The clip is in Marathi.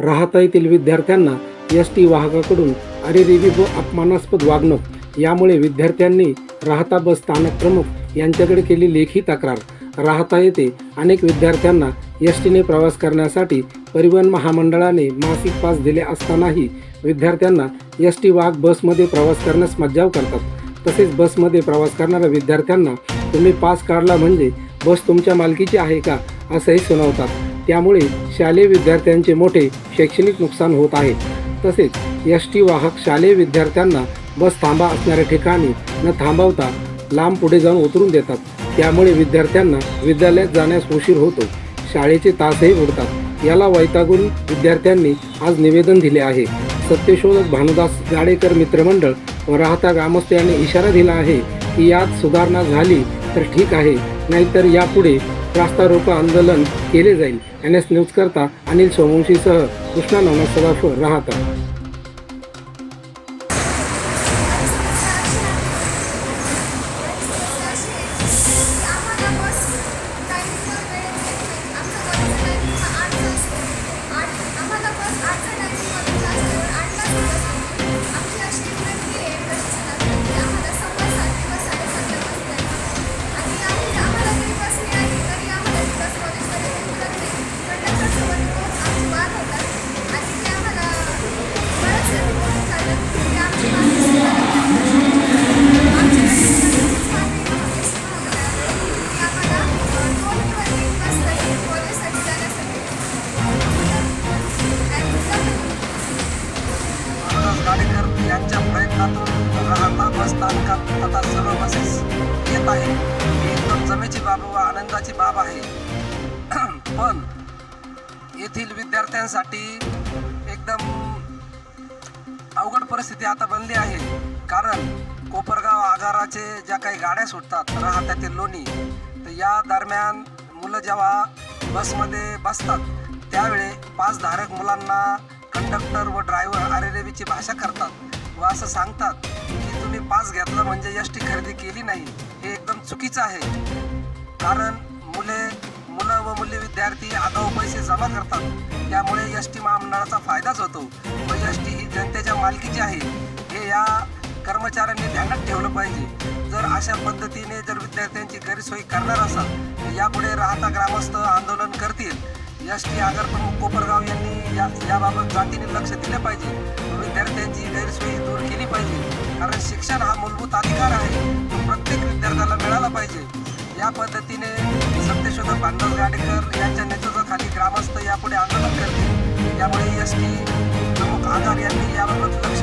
राहता येथील विद्यार्थ्यांना एस टी वाहकाकडून अरेरेवी व अपमानास्पद वागणूक यामुळे विद्यार्थ्यांनी राहता बस स्थानक प्रमुख यांच्याकडे केली लेखी तक्रार. राहता येथे अनेक विद्यार्थ्यांना एस टीने प्रवास करण्यासाठी परिवहन महामंडळाने मासिक पास दिले असतानाही विद्यार्थ्यांना एस टी वाहक बसमध्ये प्रवास करण्यास मज्जाव करतात. तसेच बसमध्ये प्रवास करणाऱ्या विद्यार्थ्यांना तुम्ही पास काढला म्हणजे बस तुमच्या मालकीची आहे का? असंही सुनावतात. त्यामुळे शालेय विद्यार्थ्यांचे मोठे शैक्षणिक नुकसान होत आहे. तसेच एस टी वाहक शालेय विद्यार्थ्यांना बस थांबा असणाऱ्या ठिकाणी न थांबवता लांब पुढे जाऊन उतरून देतात. त्यामुळे विद्यार्थ्यांना विद्यालयात जाण्यास उशीर होतो. शाळेचे तासही उडतात. याला वैतागून विद्यार्थ्यांनी आज निवेदन दिले आहे. सत्यशोधक भानुदास गाडेकर मित्रमंडळ व राहता ग्रामस्थ यांनी इशारा दिला आहे की यात सुधारणा झाली तर ठीक आहे नाहीतर यापुढे रास्ता रोको आंदोलन केले जाईल. एन एस न्यूज करता अनिल सोमवंशीसह कृष्णा नवनाथ सदाफ राहतात आता सर्व बसेस येत आहे. ही एकदम जमेची बाब व आनंदाची बाब आहे. पण येथील विद्यार्थ्यांसाठी एकदम अवघड परिस्थिती आता बनली आहे. कारण कोपरगाव आगाराचे ज्या काही गाड्या सुटतात राहत्यातील लोणी. तर या दरम्यान मुलं जेव्हा बसमध्ये बसतात त्यावेळी पासधारक मुलांना कंडक्टर व ड्रायव्हर अरेरेवीची भाषा करतात व असं सांगतात पास घेतला म्हणजे एस टी खरेदी केली नाही हे एकदम चुकीचं आहे. कारण मुले मुलं व मुली विद्यार्थी आगाऊ पैसे जमा करतात. त्यामुळे एस टी महामंडळाचा फायदाच होतो. व एस टी ही जनतेच्या मालकीची आहे. हे या कर्मचाऱ्यांनी ध्यानात ठेवलं पाहिजे. जर अशा पद्धतीने जर विद्यार्थ्यांची गैरसोय करणार असाल तर यापुढे राहता ग्रामस्थ आंदोलन करतील. एस टी आगार कोपरगाव यांनी या याबाबत जातीने लक्ष दिले पाहिजे. विद्यार्थ्यांची गैरसोयी दूर केली कारण शिक्षण हा मूलभूत अधिकार आहे. तो प्रत्येक विद्यार्थ्याला मिळाला पाहिजे. या पद्धतीने सत्यशोधक भांडवल गाडेकर यांच्या नेतृत्वाखाली ग्रामस्थ यापुढे आंदोलन करतील. त्यामुळे एस टी प्रमुख आधार यांनी याबाबत लक्ष